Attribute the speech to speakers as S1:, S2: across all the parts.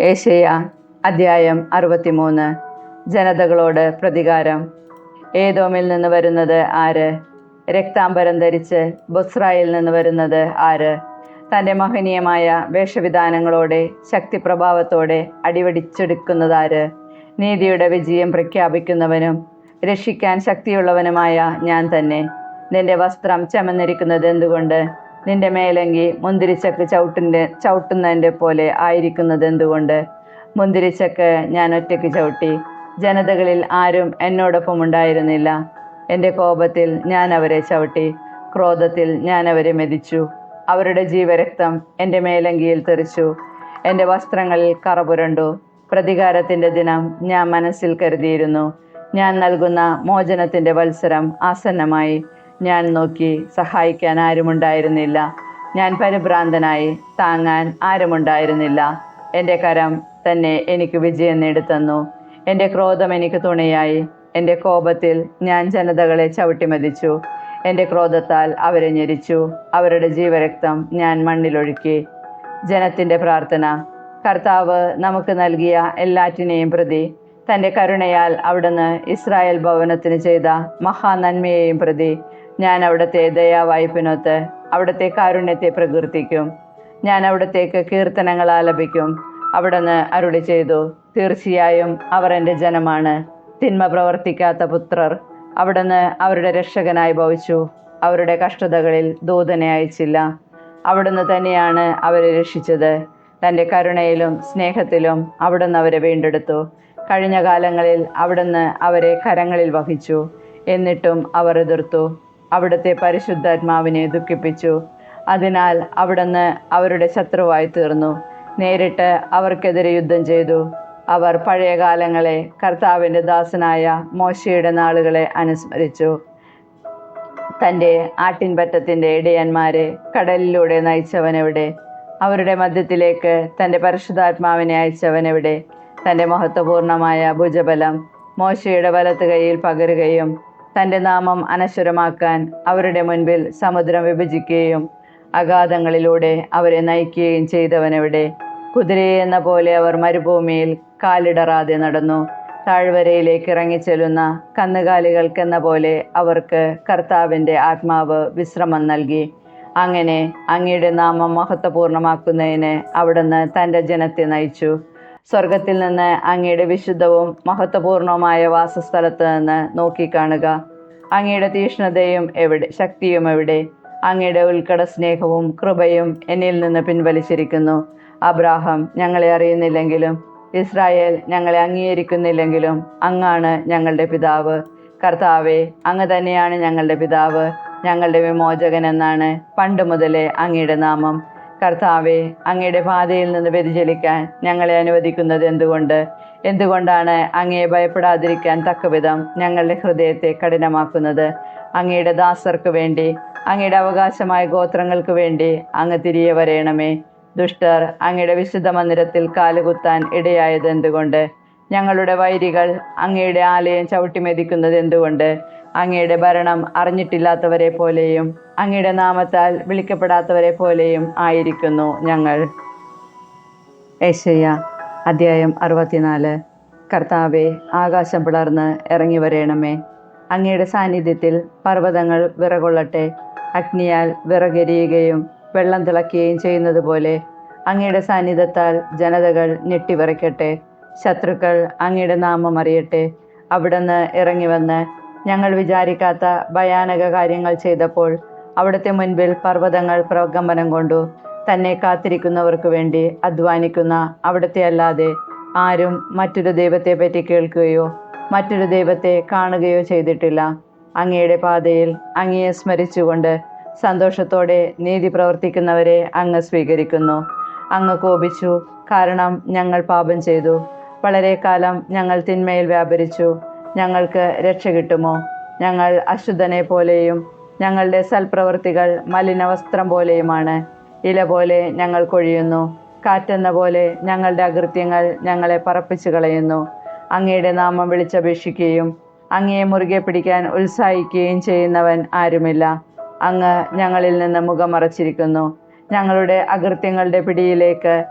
S1: Asia അധ്യായം അറുപത്തിമൂന്ന്. ജനതകളോട് പ്രതികാരം. ഏതോമിൽ നിന്ന് വരുന്നത് ആര്? രക്താംബരം ധരിച്ച് ബുസ്രായിൽ നിന്ന് വരുന്നത് ആര്? തന്റെ മഹനീയമായ വേഷവിധാനങ്ങളോടെ ശക്തിപ്രഭാവത്തോടെ അടിവടിച്ചെടുക്കുന്നതാര് നീതിയുടെ വിജയം പ്രഖ്യാപിക്കുന്നവനും രക്ഷിക്കാൻ ശക്തിയുള്ളവനുമായ ഞാൻ തന്നെ. നിന്റെ വസ്ത്രം ചമന്നിരിക്കുന്നത് എന്തുകൊണ്ട്? നിന്റെ മേലങ്കി മുന്തിരിച്ചക്ക് ചവിട്ടിന്റെ ചവിട്ടുന്നതിന്റെ പോലെ ആയിരിക്കുന്നത് എന്തുകൊണ്ട്? മുന്തിരിച്ചക്ക് ഞാൻ ഒറ്റയ്ക്ക് ചവിട്ടി. ജനതകളിൽ ആരും എന്നോടൊപ്പം ഉണ്ടായിരുന്നില്ല. എന്റെ കോപത്തിൽ ഞാൻ അവരെ ചവിട്ടി. ക്രോധത്തിൽ ഞാൻ അവരെ മെതിച്ചു. അവരുടെ ജീവരക്തം എന്റെ മേലങ്കിയിൽ തെറിച്ചു. എന്റെ വസ്ത്രങ്ങളിൽ കറ പുരണ്ടു. പ്രതികാരത്തിന്റെ ദിനം ഞാൻ മനസ്സിൽ കരുതിയിരുന്നു. ഞാൻ നൽകുന്ന മോചനത്തിന്റെ വത്സരം ആസന്നമായി. ഞാൻ നോക്കി സഹായിക്കാൻ ആരുമുണ്ടായിരുന്നില്ല. ഞാൻ പരിഭ്രാന്തനായി താങ്ങാൻ ആരുമുണ്ടായിരുന്നില്ല. എന്റെ കരം തന്നെ എനിക്ക് വിജയം നേടിത്തന്നു. എന്റെ ക്രോധം എനിക്ക് തുണയായി. എന്റെ കോപത്തിൽ ഞാൻ ജനതകളെ ചവിട്ടിമതിച്ചു. എന്റെ ക്രോധത്താൽ അവരെ ഞെരിച്ചു. അവരുടെ ജീവരക്തം ഞാൻ മണ്ണിലൊഴുക്കി. ജനത്തിന്റെ പ്രാർത്ഥന. കർത്താവ് നമുക്ക് നൽകിയ എല്ലാറ്റിനെയും പ്രതി. തന്റെ കരുണയാൽ അവിടുന്ന് ഇസ്രായേൽ ഭവനത്തിന് ചെയ്ത മഹാനന്മയെയും പ്രതി. ഞാൻ അവിടുത്തെ ദയാവായ്പിനൊത്ത് അവിടുത്തെ കാരുണ്യത്തെ പ്രകീർത്തിക്കും. ഞാൻ അവിടത്തേക്ക് കീർത്തനങ്ങൾ ആലപിക്കും. അവിടുന്ന് അരുളി ചെയ്തു തീർച്ചയായും അവർ എന്റെ ജനമാണ്. തിന്മ പ്രവർത്തിക്കാത്ത പുത്രർ അവിടുന്ന് അവരുടെ രക്ഷകനായി ഭവിച്ചു. അവരുടെ കഷ്ടതകളിൽ ദൂതനെ അയച്ചില്ല. അവിടുന്ന് തന്നെയാണ് അവരെ രക്ഷിച്ചത്. തന്റെ കരുണയിലും സ്നേഹത്തിലും അവിടുന്ന് അവരെ വീണ്ടെടുത്തു. കഴിഞ്ഞ കാലങ്ങളിൽ അവിടുന്ന് അവരെ കരങ്ങളിൽ വഹിച്ചു. എന്നിട്ടും അവർ എതിർത്തു. അവിടുത്തെ പരിശുദ്ധാത്മാവിനെ ദുഃഖിപ്പിച്ചു. അതിനാൽ അവിടുന്ന് അവരുടെ ശത്രുവായി തീർന്നു. നേരിട്ട് അവർക്കെതിരെ യുദ്ധം ചെയ്തു. അവർ പഴയ കാലങ്ങളെ കർത്താവിന്റെ ദാസനായ മോശയുടെ നാളുകളെ അനുസ്മരിച്ചു. തന്റെ ആട്ടിൻപറ്റത്തിന്റെ ഇടയന്മാരെ കടലിലൂടെ നയിച്ചവനെവിടെ? അവരുടെ മധ്യത്തിലേക്ക് തന്റെ പരിശുദ്ധാത്മാവിനെ അയച്ചവനെവിടെ? തന്റെ മഹത്വപൂർണമായ ഭുജബലം മോശയുടെ വലത്ത് കൈയിൽ പകരുകയും തന്റെ നാമം അനശ്വരമാക്കാൻ അവരുടെ മുൻപിൽ സമുദ്രം വിഭജിക്കുകയും അഗാധങ്ങളിലൂടെ അവരെ നയിക്കുകയും ചെയ്തവനെവിടെ. കുതിരയെ എന്ന പോലെ അവർ മരുഭൂമിയിൽ കാലിടറാതെ നടന്നു. താഴ്വരയിലേക്ക് ഇറങ്ങിച്ചെല്ലുന്ന കന്നുകാലികൾക്കെന്ന പോലെ അവർക്ക് കർത്താവിന്റെ ആത്മാവ് വിശ്രമം നൽകി. അങ്ങനെ അങ്ങയുടെ നാമം മഹത്വപൂർണമാക്കുന്നതിന് അവിടുന്ന് തന്റെ ജനത്തെ നയിച്ചു. സ്വർഗത്തിൽ നിന്ന് അങ്ങയുടെ വിശുദ്ധവും മഹത്വപൂർണവുമായ വാസസ്ഥലത്ത് നിന്ന് നോക്കിക്കാണുക. അങ്ങയുടെ തീഷ്ണതയും എവിടെ ശക്തിയും എവിടെ? അങ്ങയുടെ ഉൾക്കട സ്നേഹവും കൃപയും എന്നിൽ നിന്ന് പിൻവലിച്ചിരിക്കുന്നു. അബ്രാഹം ഞങ്ങളെ അറിയുന്നില്ലെങ്കിലും ഇസ്രായേൽ ഞങ്ങളെ അംഗീകരിക്കുന്നില്ലെങ്കിലും അങ്ങാണ് ഞങ്ങളുടെ പിതാവ്. കർത്താവെ അങ്ങ് തന്നെയാണ് ഞങ്ങളുടെ പിതാവ്. ഞങ്ങളുടെ വിമോചകൻ എന്നാണ് പണ്ട് മുതലേ അങ്ങയുടെ നാമം. കർത്താവെ അങ്ങയുടെ പാതയിൽ നിന്ന് വ്യതിചലിക്കാൻ ഞങ്ങളെ അനുവദിക്കുന്നത് എന്തുകൊണ്ട്? എന്തുകൊണ്ടാണ് അങ്ങയെ ഭയപ്പെടാതിരിക്കാൻ തക്കവിധം ഞങ്ങളുടെ ഹൃദയത്തെ കഠിനമാക്കുന്നത്? അങ്ങയുടെ ദാസർക്ക് വേണ്ടി അങ്ങയുടെ അവകാശമായ ഗോത്രങ്ങൾക്ക് വേണ്ടി അങ്ങ് തിരികെ വരയണമേ ദുഷ്ടർ അങ്ങയുടെ വിശുദ്ധ മന്ദിരത്തിൽ കാലുകുത്താൻ ഇടയായത് എന്തുകൊണ്ട്? ഞങ്ങളുടെ വൈരികൾ അങ്ങയുടെ ആലയം ചവിട്ടിമെതിക്കുന്നത് എന്തുകൊണ്ട്? അങ്ങയുടെ ഭരണം അറിഞ്ഞിട്ടില്ലാത്തവരെ പോലെയും അങ്ങയുടെ നാമത്താൽ വിളിക്കപ്പെടാത്തവരെ പോലെയും ആയിരിക്കുന്നു ഞങ്ങൾ. ഏശയ്യ അധ്യായം അറുപത്തിനാല്. കർത്താവെ ആകാശം പിളർന്ന് ഇറങ്ങി വരേണമേ. അങ്ങയുടെ സാന്നിധ്യത്തിൽ പർവതങ്ങൾ വിറകൊള്ളട്ടെ. അഗ്നിയാൽ വിറകരിയുകയും വെള്ളം തിളക്കുകയും ചെയ്യുന്നത് പോലെ അങ്ങയുടെ സാന്നിധ്യത്താൽ ജനതകൾ ഞെട്ടിവിറയ്ക്കട്ടെ ശത്രുക്കൾ അങ്ങയുടെ നാമം അറിയട്ടെ. അവിടുന്ന് ഇറങ്ങി വന്ന് ഞങ്ങൾ വിചാരിക്കാത്ത ഭയാനക കാര്യങ്ങൾ ചെയ്തപ്പോൾ അവിടുത്തെ മുൻപിൽ പർവതങ്ങൾ പ്രകമ്പനം കൊണ്ടു തന്നെ കാത്തിരിക്കുന്നവർക്ക് വേണ്ടി അധ്വാനിക്കുന്ന അവിടുത്തെ അല്ലാതെ ആരും മറ്റൊരു ദൈവത്തെ പറ്റി കേൾക്കുകയോ മറ്റൊരു ദൈവത്തെ കാണുകയോ ചെയ്തിട്ടില്ല. അങ്ങയുടെ പാതയിൽ അങ്ങയെ സ്മരിച്ചുകൊണ്ട് സന്തോഷത്തോടെ നീതി പ്രവർത്തിക്കുന്നവരെ അങ്ങ് സ്വീകരിക്കുന്നു. അങ്ങ് കോപിച്ചു കാരണം ഞങ്ങൾ പാപം ചെയ്തു. വളരെ കാലം ഞങ്ങൾ തിന്മയിൽ വ്യാപരിച്ചു. ഞങ്ങൾക്ക് രക്ഷ കിട്ടുമോ? ഞങ്ങൾ അശുദ്ധനെ പോലെയും ഞങ്ങളുടെ സൽപ്രവൃത്തികൾ മലിനവസ്ത്രം പോലെയുമാണ്. ഇല പോലെ ഞങ്ങൾ കൊഴിയുന്നു. കാറ്റെന്ന പോലെ ഞങ്ങളുടെ അകൃത്യങ്ങൾ ഞങ്ങളെ പറപ്പിച്ചു കളയുന്നു. അങ്ങയുടെ നാമം വിളിച്ചപേക്ഷിക്കുകയും അങ്ങയെ മുറുകെ പിടിക്കാൻ ഉത്സാഹിക്കുകയും ചെയ്യുന്നവൻ ആരുമില്ല. അങ്ങ് ഞങ്ങളിൽ നിന്ന് മുഖമറച്ചിരിക്കുന്നു. ഞങ്ങളുടെ അകൃത്യങ്ങളുടെ പിടിയിലേക്ക്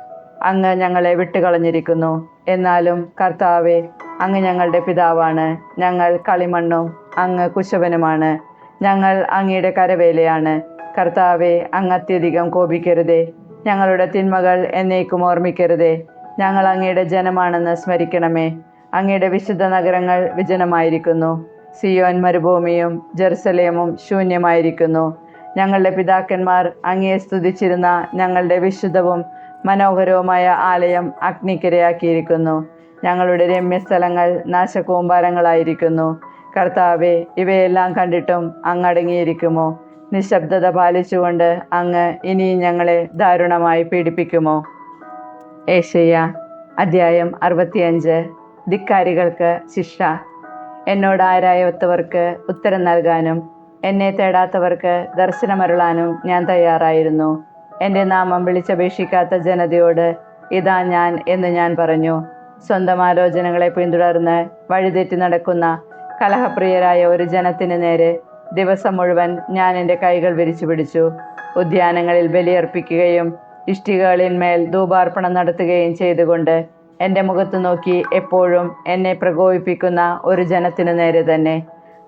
S1: അങ്ങ് ഞങ്ങളെ വിട്ടുകളഞ്ഞിരിക്കുന്നു. എന്നാലും കർത്താവെ അങ്ങ് ഞങ്ങളുടെ പിതാവാണ്. ഞങ്ങൾ കളിമണ്ണും അങ്ങ് കുശവനുമാണ്. ഞങ്ങൾ അങ്ങയുടെ കരവേലയാണ്. കർത്താവെ അങ്ങ് അത്യധികം കോപിക്കരുതേ. ഞങ്ങളുടെ തിന്മകൾ എന്നേക്കും ഓർമ്മിക്കരുതേ. ഞങ്ങൾ അങ്ങയുടെ ജനമാണെന്ന് സ്മരിക്കണമേ. അങ്ങയുടെ വിശുദ്ധ നഗരങ്ങൾ വിജനമായിരിക്കുന്നു. സിയോൻ മരുഭൂമിയും ജെറുസലേമും ശൂന്യമായിരിക്കുന്നു. ഞങ്ങളുടെ പിതാക്കന്മാർ അങ്ങയെ സ്തുതിച്ചിരുന്ന ഞങ്ങളുടെ വിശുദ്ധവും മനോഹരവുമായ ആലയം അഗ്നിക്കിരയാക്കിയിരിക്കുന്നു. ഞങ്ങളുടെ രമ്യസ്ഥലങ്ങൾ നാശകൂമ്പാരങ്ങളായിരിക്കുന്നു. കർത്താവെ ഇവയെല്ലാം കണ്ടിട്ടും അങ്ങ് അടങ്ങിയിരിക്കുമോ നിശബ്ദത പാലിച്ചുകൊണ്ട് അങ്ങ് ഇനിയും ഞങ്ങളെ ദാരുണമായി പീഡിപ്പിക്കുമോ? ഏഷ്യ അധ്യായം അറുപത്തിയഞ്ച്. ധിക്കാരികൾക്ക് ശിക്ഷ. എന്നോട് ആരായത്തവർക്ക് ഉത്തരം നൽകാനും എന്നെ തേടാത്തവർക്ക് ദർശനമരുളാനും ഞാൻ തയ്യാറായിരുന്നു. എന്റെ നാമം വിളിച്ചപേക്ഷിക്കാത്ത ജനതയോട് ഇതാ ഞാൻ എന്ന് ഞാൻ പറഞ്ഞു. സ്വന്തം ആലോചനകളെ പിന്തുടർന്ന് വഴിതെറ്റി നടക്കുന്ന കലഹപ്രിയരായ ഒരു ജനത്തിന് നേരെ ദിവസം മുഴുവൻ ഞാൻ എന്റെ കൈകൾ വിരിച്ചു പിടിച്ചു. ഉദ്യാനങ്ങളിൽ ബലിയർപ്പിക്കുകയും ഇഷ്ടികകളിന്മേൽ ധൂപാർപ്പണം നടത്തുകയും ചെയ്തുകൊണ്ട് എന്റെ മുഖത്ത് നോക്കി എപ്പോഴും എന്നെ പ്രകോപിപ്പിക്കുന്ന ഒരു ജനത്തിനു നേരെ തന്നെ.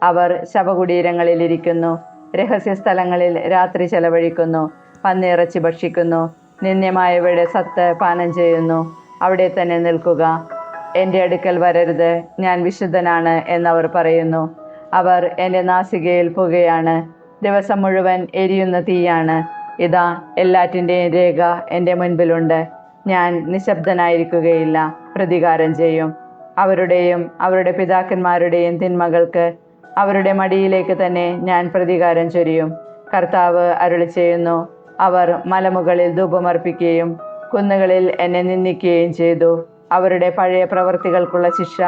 S1: അവർ ശവകുടീരങ്ങളിൽ ഇരിക്കുന്നു രഹസ്യ സ്ഥലങ്ങളിൽ രാത്രി ചെലവഴിക്കുന്നു പന്നിയിറച്ചി ഭക്ഷിക്കുന്നു നിന്ദ്യമായവയുടെ സത്ത് പാനം ചെയ്യുന്നു. അവിടെ തന്നെ നിൽക്കുക. എന്റെ അടുക്കൽ വരരുത്. ഞാൻ വിശുദ്ധനാണ് എന്നവർ പറയുന്നു. അവർ എന്റെ നാസികയിൽ പുകയാണ്. ദിവസം മുഴുവൻ എരിയുന്ന തീയാണ്. ഇതാ എല്ലാറ്റിന്റെയും രേഖ എന്റെ മുൻപിലുണ്ട്. ഞാൻ നിശബ്ദനായിരിക്കുകയില്ല. പ്രതികാരം ചെയ്യും. അവരുടെയും അവരുടെ പിതാക്കന്മാരുടെയും തിന്മകൾക്ക് അവരുടെ മടിയിലേക്ക് തന്നെ ഞാൻ പ്രതികാരം ചൊരിയും. കർത്താവ് അരുളി ചെയ്യുന്നു അവർ മലമുകളിൽ ധൂപമർപ്പിക്കുകയും കുന്നുകളിൽ എന്നെ നിന്ദിക്കുകയും ചെയ്തു. അവരുടെ പഴയ പ്രവൃത്തികൾക്കുള്ള ശിക്ഷ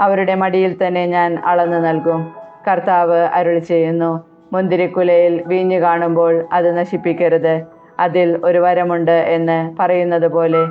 S1: അവരുടെ മടിയിൽ തന്നെ ഞാൻ അളന്നു നൽകും. കർത്താവ് അരുളി ചെയ്യുന്നു മുന്തിരിക്കുലയിൽ വീഞ്ഞു കാണുമ്പോൾ അത് നശിപ്പിക്കരുത്. അതിൽ ഒരു വരമുണ്ട് എന്ന് പറയുന്നത് പോലെ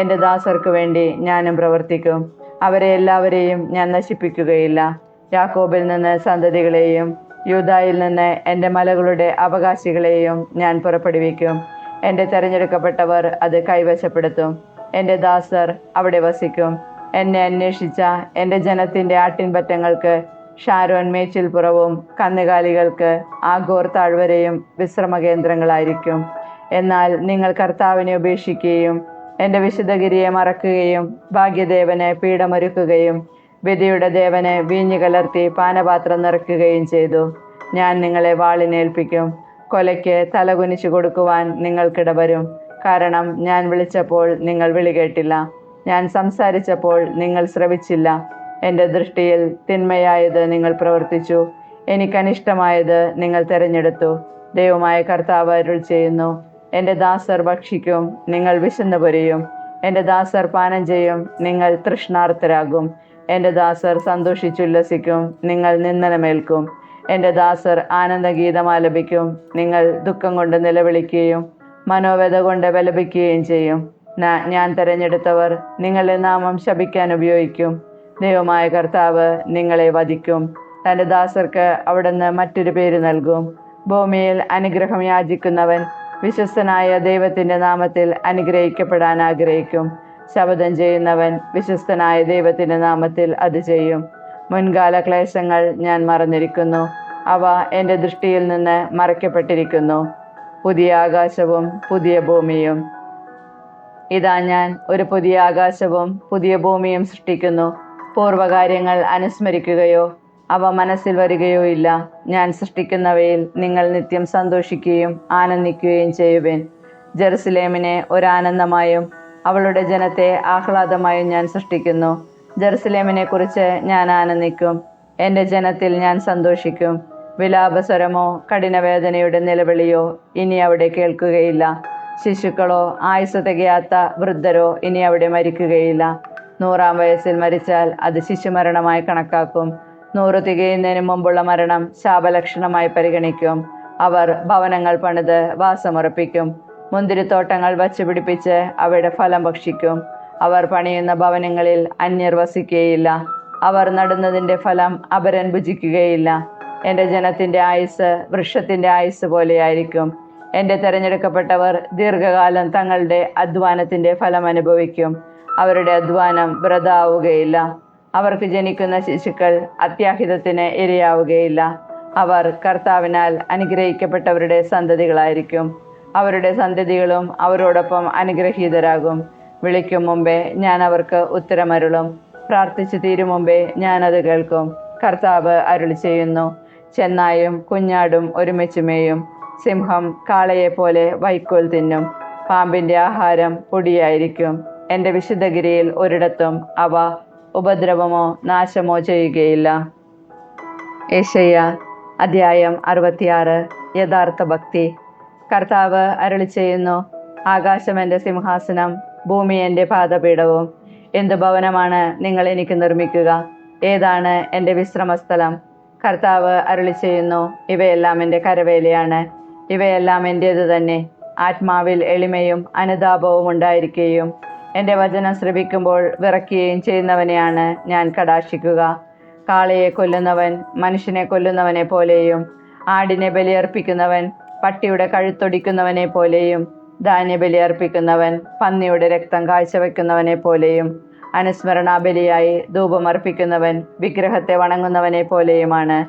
S1: എന്റെ ദാസർക്ക് വേണ്ടി ഞാനും പ്രവർത്തിക്കും. അവരെ എല്ലാവരെയും ഞാൻ നശിപ്പിക്കുകയില്ല. യാക്കോബിൽ നിന്ന് സന്തതികളെയും യൂതായിൽ നിന്ന് എന്റെ മലകളുടെ അവകാശികളെയും ഞാൻ പുറപ്പെടുവിക്കും. എന്റെ തെരഞ്ഞെടുക്കപ്പെട്ടവർ അത് കൈവശപ്പെടുത്തും. എന്റെ ദാസർ അവിടെ വസിക്കും. എന്നെ അന്വേഷിച്ച എന്റെ ജനത്തിന്റെ ആട്ടിൻപറ്റങ്ങൾക്ക് ഷാരോൻ മേച്ചിൽപ്പുറവും കന്നുകാലികൾക്ക് ആഗോർ താഴ്വരയും വിശ്രമകേന്ദ്രങ്ങളായിരിക്കും. എന്നാൽ നിങ്ങൾ കർത്താവിനെ ഉപേക്ഷിക്കുകയും എന്റെ വിശുദ്ധഗിരിയെ മറക്കുകയും ഭാഗ്യദേവനെ പീഠമൊരുക്കുകയും വിധിയുടെ ദേവനെ വീഞ്ഞു കലർത്തി പാനപാത്രം നിറയ്ക്കുകയും ചെയ്തു. ഞാൻ നിങ്ങളെ വാളിനേൽപ്പിക്കും. കൊലയ്ക്ക് തലകുനിച്ചു കൊടുക്കുവാൻ നിങ്ങൾക്കിടവരും. കാരണം ഞാൻ വിളിച്ചപ്പോൾ നിങ്ങൾ വിളി കേട്ടില്ല. ഞാൻ സംസാരിച്ചപ്പോൾ നിങ്ങൾ ശ്രവിച്ചില്ല. എന്റെ ദൃഷ്ടിയിൽ തിന്മയായത് നിങ്ങൾ പ്രവർത്തിച്ചു. എനിക്കനിഷ്ടമായത് നിങ്ങൾ തിരഞ്ഞെടുത്തു. ദൈവമായ കർത്താവ് അരുൾ ചെയ്യുന്നു. എന്റെ ദാസർ ഭക്ഷിക്കും നിങ്ങൾ വിശന്നു പൊരിയും. എന്റെ ദാസർ പാനം ചെയ്യും നിങ്ങൾ തൃഷ്ണാർത്ഥരാകും. എന്റെ ദാസർ സന്തോഷിച്ചുല്ലസിക്കും നിങ്ങൾ നിന്ദനമേൽക്കും. എന്റെ ദാസർ ആനന്ദഗീതം ആലപിക്കും. നിങ്ങൾ ദുഃഖം കൊണ്ട് നിലവിളിക്കുകയും മനോവേദ കൊണ്ട് വിലപിക്കുകയും ചെയ്യും. ഞാൻ തിരഞ്ഞെടുത്തവർ നിങ്ങളുടെ നാമം ശപിക്കാൻ ഉപയോഗിക്കും. ദൈവമായ കർത്താവ് നിങ്ങളെ വധിക്കും. തന്റെ ദാസർക്ക് അവിടുന്ന് മറ്റൊരു പേര് നൽകും. ഭൂമിയിൽ അനുഗ്രഹം യാചിക്കുന്നവൻ വിശ്വസ്തനായ ദൈവത്തിന്റെ നാമത്തിൽ അനുഗ്രഹിക്കപ്പെടാൻ ആഗ്രഹിക്കും. ശബദം ചെയ്യുന്നവൻ വിശ്വസ്തനായ ദൈവത്തിന്റെ നാമത്തിൽ അത് ചെയ്യും. മുൻകാല ക്ലേശങ്ങൾ ഞാൻ മറന്നിരിക്കുന്നു അവ എന്റെ ദൃഷ്ടിയിൽ നിന്ന് മറയ്ക്കപ്പെട്ടിരിക്കുന്നു. പുതിയ ആകാശവും പുതിയ ഭൂമിയും. ഇതാ ഞാൻ ഒരു പുതിയ ആകാശവും പുതിയ ഭൂമിയും സൃഷ്ടിക്കുന്നു. പൂർവകാര്യങ്ങൾ അനുസ്മരിക്കുകയോ അവ മനസ്സിൽ വരികയോ ഇല്ല. ഞാൻ സൃഷ്ടിക്കുന്നവയിൽ നിങ്ങൾ നിത്യം സന്തോഷിക്കുകയും ആനന്ദിക്കുകയും ചെയ്യുവേൻ. ജെറുസലേമിനെ ഒരാനന്ദമായും അവളുടെ ജനത്തെ ആഹ്ലാദമായും ഞാൻ സൃഷ്ടിക്കുന്നു. ജെറുസലേമിനെ കുറിച്ച് ഞാൻ ആനന്ദിക്കും. എന്റെ ജനത്തിൽ ഞാൻ സന്തോഷിക്കും. വിലാപസ്വരമോ കഠിനവേദനയുടെ നിലവിളിയോ ഇനി അവിടെ കേൾക്കുകയില്ല. ശിശുക്കളോ ആയുസ് തികയാത്ത വൃദ്ധരോ ഇനി അവിടെ മരിക്കുകയില്ല. നൂറാം വയസ്സിൽ മരിച്ചാൽ അത് ശിശുമരണമായി കണക്കാക്കും. നൂറ് തികയുന്നതിന് മുമ്പുള്ള മരണം ശാപലക്ഷണമായി പരിഗണിക്കും. അവർ ഭവനങ്ങൾ പണിത് വാസമുറപ്പിക്കും. മുന്തിരിത്തോട്ടങ്ങൾ വച്ചുപിടിപ്പിച്ച് അവയുടെ ഫലം ഭക്ഷിക്കും. അവർ പണിയുന്ന ഭവനങ്ങളിൽ അന്യർ വസിക്കുകയില്ല. അവർ നടുന്നതിന്റെ ഫലം അപരൻ ഭുജിക്കുകയില്ല. എന്റെ ജനത്തിന്റെ ആയുസ് വൃക്ഷത്തിന്റെ ആയുസ് പോലെയായിരിക്കും. എന്റെ തിരഞ്ഞെടുക്കപ്പെട്ടവർ ദീർഘകാലം തങ്ങളുടെ അധ്വാനത്തിന്റെ ഫലം അനുഭവിക്കും. അവരുടെ അധ്വാനം വ്രതാവുകയില്ല. അവർക്ക് ജനിക്കുന്ന ശിശുക്കൾ അത്യാഹിതത്തിന് ഇരയാവുകയില്ല. അവർ കർത്താവിനാൽ അനുഗ്രഹിക്കപ്പെട്ടവരുടെ സന്തതികളായിരിക്കും. അവരുടെ സന്തതികളും അവരോടൊപ്പം അനുഗ്രഹീതരാകും. വിളിക്കും മുമ്പേ ഞാൻ അവർക്ക് ഉത്തരമരുളും. പ്രാർത്ഥിച്ചു തീരും മുമ്പേ ഞാനത് കേൾക്കും. കർത്താവ് അരുൾ ചെയ്യുന്നു. ചെന്നായും കുഞ്ഞാടും ഒരുമിച്ച് മേയും സിംഹം കാളയെപ്പോലെ വൈക്കോൽ തിന്നും. പാമ്പിന്റെ ആഹാരം പൊടിയായിരിക്കും. എന്റെ വിശുദ്ധഗിരിയിൽ ഒരിടത്തും അവ ഉപദ്രവമോ നാശമോ ചെയ്യുകയില്ല. ഏഷയ്യ അധ്യായം അറുപത്തിയാറ് യഥാർത്ഥ ഭക്തി. കർത്താവ് അരുളി ചെയ്യുന്നു ആകാശം എന്റെ സിംഹാസനം ഭൂമി എന്റെ പാദപീഠവും എന്ത് ഭവനമാണ് നിങ്ങൾ എനിക്ക് നിർമ്മിക്കുക? ഏതാണ് എന്റെ വിശ്രമസ്ഥലം? കർത്താവ് അരുളി ചെയ്യുന്നു ഇവയെല്ലാം എന്റെ കരവേലയാണ്. ഇവയെല്ലാം എന്റേത് തന്നെ. ആത്മാവിൽ എളിമയും അനുതാപവും ഉണ്ടായിരിക്കുകയും എന്റെ വചനം ശ്രവിക്കുമ്പോൾ വിറക്കുകയും ചെയ്യുന്നവനെയാണ് ഞാൻ കടാക്ഷിക്കുക. കാളയെ കൊല്ലുന്നവൻ മനുഷ്യനെ കൊല്ലുന്നവനെ പോലെയും ആടിനെ ബലിയർപ്പിക്കുന്നവൻ പട്ടിയുടെ കഴുത്തൊടിക്കുന്നവനെ പോലെയും ധാന്യബലി അർപ്പിക്കുന്നവൻ പന്നിയുടെ രക്തം കാഴ്ചവെക്കുന്നവനെ പോലെയും അനുസ്മരണാബലിയായി ധൂപമർപ്പിക്കുന്നവൻ വിഗ്രഹത്തെ വണങ്ങുന്നവനെ പോലെയുമാണ്.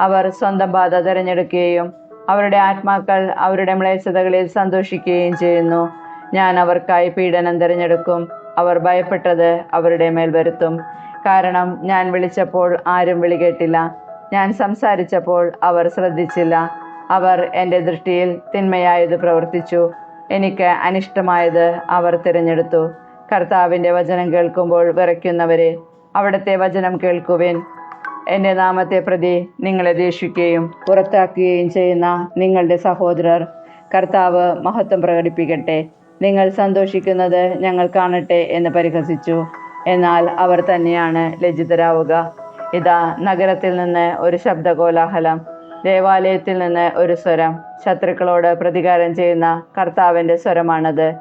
S1: അവർ സ്വന്തം ബാധ തിരഞ്ഞെടുക്കുകയും അവരുടെ ആത്മാക്കൾ അവരുടെ മ്ലേച്ഛതകളിൽ സന്തോഷിക്കുകയും ചെയ്യുന്നു. ഞാൻ അവർക്കായി പീഡനം തിരഞ്ഞെടുക്കും. അവർ ഭയപ്പെട്ടത് അവരുടെ മേൽ വരുത്തും. കാരണം ഞാൻ വിളിച്ചപ്പോൾ ആരും വിളി കേട്ടില്ല. ഞാൻ സംസാരിച്ചപ്പോൾ അവർ ശ്രദ്ധിച്ചില്ല. അവർ എന്റെ ദൃഷ്ടിയിൽ തിന്മയായത് പ്രവർത്തിച്ചു. എനിക്ക് അനിഷ്ടമായത് അവർ തിരഞ്ഞെടുത്തു. കർത്താവിന്റെ വചനം കേൾക്കുമ്പോൾ വിറയ്ക്കുന്നവരെ അവിടുത്തെ വചനം കേൾക്കുവിൻ. എന്റെ നാമത്തെ പ്രതി നിങ്ങളെ ദേഷിക്കുകയും പുറത്താക്കുകയും ചെയ്യുന്ന നിങ്ങളുടെ സഹോദരർ കർത്താവ് മഹത്വം പ്രകടിപ്പിക്കട്ടെ. നിങ്ങൾ സന്തോഷിക്കുന്നത് ഞങ്ങൾ കാണട്ടെ എന്ന് പരിഹസിച്ചു. എന്നാൽ അവർ തന്നെയാണ് ലജ്ജിതരാവുക. ഇതാ നഗരത്തിൽ നിന്ന് ഒരു ശബ്ദകോലാഹലം. ദേവാലയത്തിൽ നിന്ന് ഒരു സ്വരം ശത്രുക്കളോട് പ്രതികാരം ചെയ്യുന്ന കർത്താവിന്റെ സ്വരമാണത്.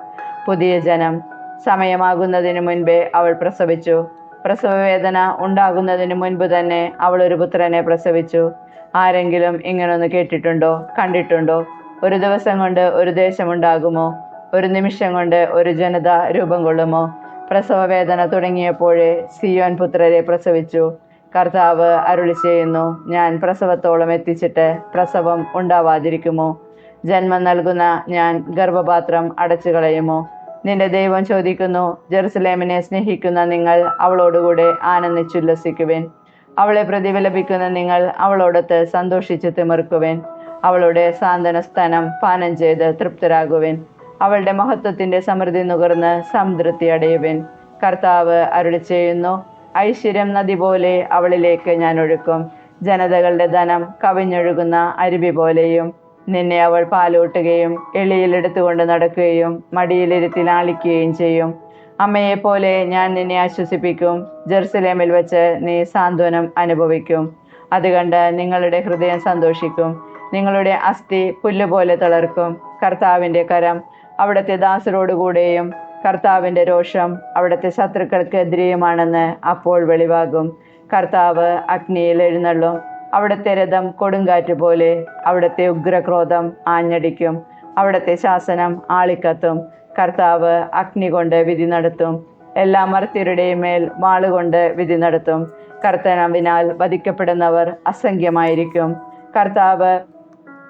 S1: പുതിയ ജനം സമയമാകുന്നതിന് മുൻപേ അവൾ പ്രസവിച്ചു. പ്രസവവേദന ഉണ്ടാകുന്നതിന് മുൻപ് തന്നെ അവൾ ഒരു പുത്രനെ പ്രസവിച്ചു. ആരെങ്കിലും ഇങ്ങനൊന്ന് കേട്ടിട്ടുണ്ടോ? കണ്ടിട്ടുണ്ടോ? ഒരു ദിവസം കൊണ്ട് ഒരു ദേശമുണ്ടാകുമോ? ഒരു നിമിഷം കൊണ്ട് ഒരു ജനത രൂപം കൊള്ളുമോ? പ്രസവവേദന തുടങ്ങിയപ്പോഴേ സിയോൻ പുത്രരെ പ്രസവിച്ചു. കർത്താവ് അരുളി ചെയ്യുന്നു. ഞാൻ പ്രസവത്തോളം എത്തിച്ചിട്ട് പ്രസവം ഉണ്ടാവാതിരിക്കുമോ? ജന്മം നൽകുന്ന ഞാൻ ഗർഭപാത്രം അടച്ചു കളയുമോ? നിന്റെ ദൈവം ചോദിക്കുന്നു ജെറുസലേമിനെ സ്നേഹിക്കുന്ന നിങ്ങൾ അവളോടുകൂടെ ആനന്ദിച്ചുല്ലസിക്കുവിൻ. അവളെ പ്രതിഫലപിക്കുന്ന നിങ്ങൾ അവളോടൊത്ത് സന്തോഷിച്ച് തിമിർക്കുവൻ. അവളുടെ സാന്ത്വന സ്ഥാനം പാനം ചെയ്ത് തൃപ്തരാകുവൻ. അവളുടെ മഹത്വത്തിന്റെ സമൃദ്ധി നുകർന്ന് സംതൃപ്തി അടയുവൻ കർത്താവ് അരുളി ചെയ്യുന്നു ഐശ്വര്യം നദി പോലെ അവളിലേക്ക് ഞാൻ ഒഴുക്കും ജനതകളുടെ ധനം കവിഞ്ഞൊഴുകുന്ന അരുവി പോലെയും നിന്നെ അവൾ പാലൂട്ടുകയും എളിയിലെടുത്തുകൊണ്ട് നടക്കുകയും മടിയിലിരുത്തി ലാളിക്കുകയും ചെയ്യും. അമ്മയെപ്പോലെ ഞാൻ നിന്നെ ആശ്വസിപ്പിക്കും. ജെറുസലേമിൽ വെച്ച് നീ സാന്ത്വനം അനുഭവിക്കും. അത് കണ്ട് നിങ്ങളുടെ ഹൃദയം സന്തോഷിക്കും. നിങ്ങളുടെ അസ്ഥി പുല്ലുപോലെ തളർക്കും. കർത്താവിന്റെ കരം അവിടുത്തെ ദാസരോടുകൂടെയും കർത്താവിന്റെ രോഷം അവിടുത്തെ ശത്രുക്കൾക്കെതിരെയുമാണെന്ന് അപ്പോൾ വെളിവാകും. കർത്താവ് അഗ്നിയിൽ എഴുന്നള്ളും. അവിടുത്തെ രഥം കൊടുങ്കാറ്റ് പോലെ അവിടുത്തെ ഉഗ്രക്രോധം ആഞ്ഞടിക്കും. അവിടുത്തെ ശാസനം ആളിക്കത്തും. കർത്താവ് അഗ്നി കൊണ്ട് വിധി നടത്തും. എല്ലാ മർത്യരുടെയും മേൽ വാളുകൊണ്ട് വിധി നടത്തും. കർത്തനവിനാൽ വധിക്കപ്പെടുന്നവർ അസംഖ്യമായിരിക്കും. കർത്താവ്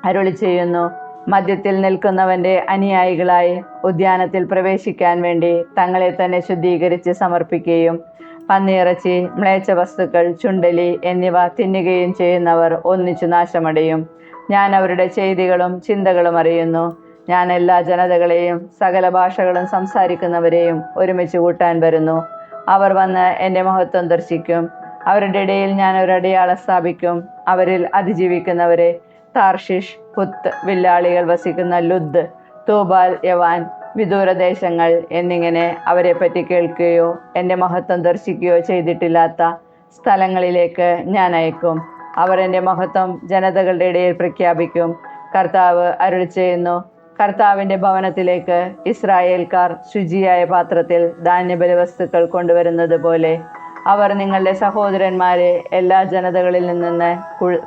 S1: അരുളി ചെയ്യുന്നു മധ്യത്തിൽ നിൽക്കുന്നവന്റെ അനുയായികളായി ഉദ്യാനത്തിൽ പ്രവേശിക്കാൻ വേണ്ടി തങ്ങളെ തന്നെ ശുദ്ധീകരിച്ച് സമർപ്പിക്കുകയും പന്നിയിറച്ചി മ്ലേച്ഛ വസ്തുക്കൾ ചുണ്ടലി എന്നിവ തിന്നുകയും ചെയ്യുന്നവർ ഒന്നിച്ചു നാശമടയും. ഞാൻ അവരുടെ ചെയ്തികളും ചിന്തകളും അറിയുന്നു. ഞാൻ എല്ലാ ജനതകളെയും സകല ഭാഷകളും സംസാരിക്കുന്നവരെയും ഒരുമിച്ച് കൂട്ടാൻ വരുന്നു. അവർ വന്ന് എന്റെ മഹത്വം ദർശിക്കും. അവരുടെ ഇടയിൽ ഞാൻ ഒരു അടയാളം സ്ഥാപിക്കും. അവരിൽ അതിജീവിക്കുന്നവരെ താർഷിഷ് പുത്ത് വില്ലാളികൾ വസിക്കുന്ന ലുദ് തൂബാൽ യവാൻ വിദൂരദേശങ്ങൾ എന്നിങ്ങനെ അവരെ പറ്റി കേൾക്കുകയോ എന്റെ മഹത്വം ദർശിക്കുകയോ ചെയ്തിട്ടില്ലാത്ത സ്ഥലങ്ങളിലേക്ക് ഞാൻ അയക്കും. അവർ എന്റെ മഹത്വം ജനതകളുടെ ഇടയിൽ പ്രഖ്യാപിക്കും. കർത്താവ് അരുളി ചെയ്യുന്നു. കർത്താവിന്റെ ഭവനത്തിലേക്ക് ഇസ്രായേൽക്കാർ ശുചിയായ പാത്രത്തിൽ ധാന്യബലി വസ്തുക്കൾ കൊണ്ടുവരുന്നത് പോലെ അവർ നിങ്ങളുടെ സഹോദരന്മാരെ എല്ലാ ജനതകളിൽ നിന്ന്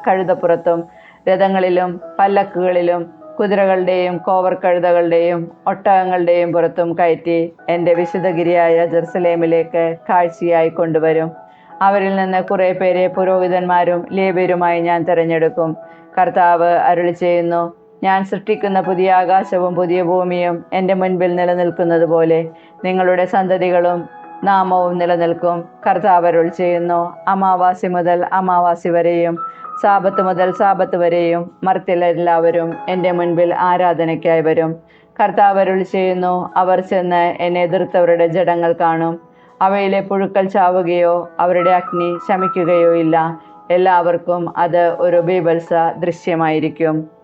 S1: കഴുതപ്പുറത്തും രഥങ്ങളിലും പല്ലക്കുകളിലും കുതിരകളുടെയും കോവർ കഴുതകളുടെയും ഒട്ടകങ്ങളുടെയും പുറത്തും കയറ്റി എന്റെ വിശുദ്ധഗിരിയായ ജെറുസലേമിലേക്ക് കാഴ്ചയായി കൊണ്ടുവരും. അവരിൽ നിന്ന് കുറേ പേരെ പുരോഹിതന്മാരും ലേബ്യരുമായി ഞാൻ തിരഞ്ഞെടുക്കും. കർത്താവ് അരുളി ചെയ്യുന്നു ഞാൻ സൃഷ്ടിക്കുന്ന പുതിയ ആകാശവും പുതിയ ഭൂമിയും എന്റെ മുൻപിൽ നിലനിൽക്കുന്നത് പോലെ നിങ്ങളുടെ സന്തതികളും നാമവും നിലനിൽക്കും. കർത്താവ് അരുൾ ചെയ്യുന്നു അമാവാസി മുതൽ അമാവാസി വരെയും സാപത്ത് മുതൽ സാപത്ത് വരെയും മർത്തിലെല്ലാവരും എന്റെ മുൻപിൽ ആരാധനയ്ക്കായി വരും. കർത്താവ് അരുൾ ചെയ്യുന്നു അവർ ചെന്ന് എന്നെ എതിർത്തവരുടെ ജഡങ്ങൾ കാണും. അവയിലെ പുഴുക്കൾ ചാവുകയോ അവരുടെ അഗ്നി ശമിക്കുകയോ ഇല്ല. എല്ലാവർക്കും അത് ഒരു ബീഭത്സ ദൃശ്യമായിരിക്കും.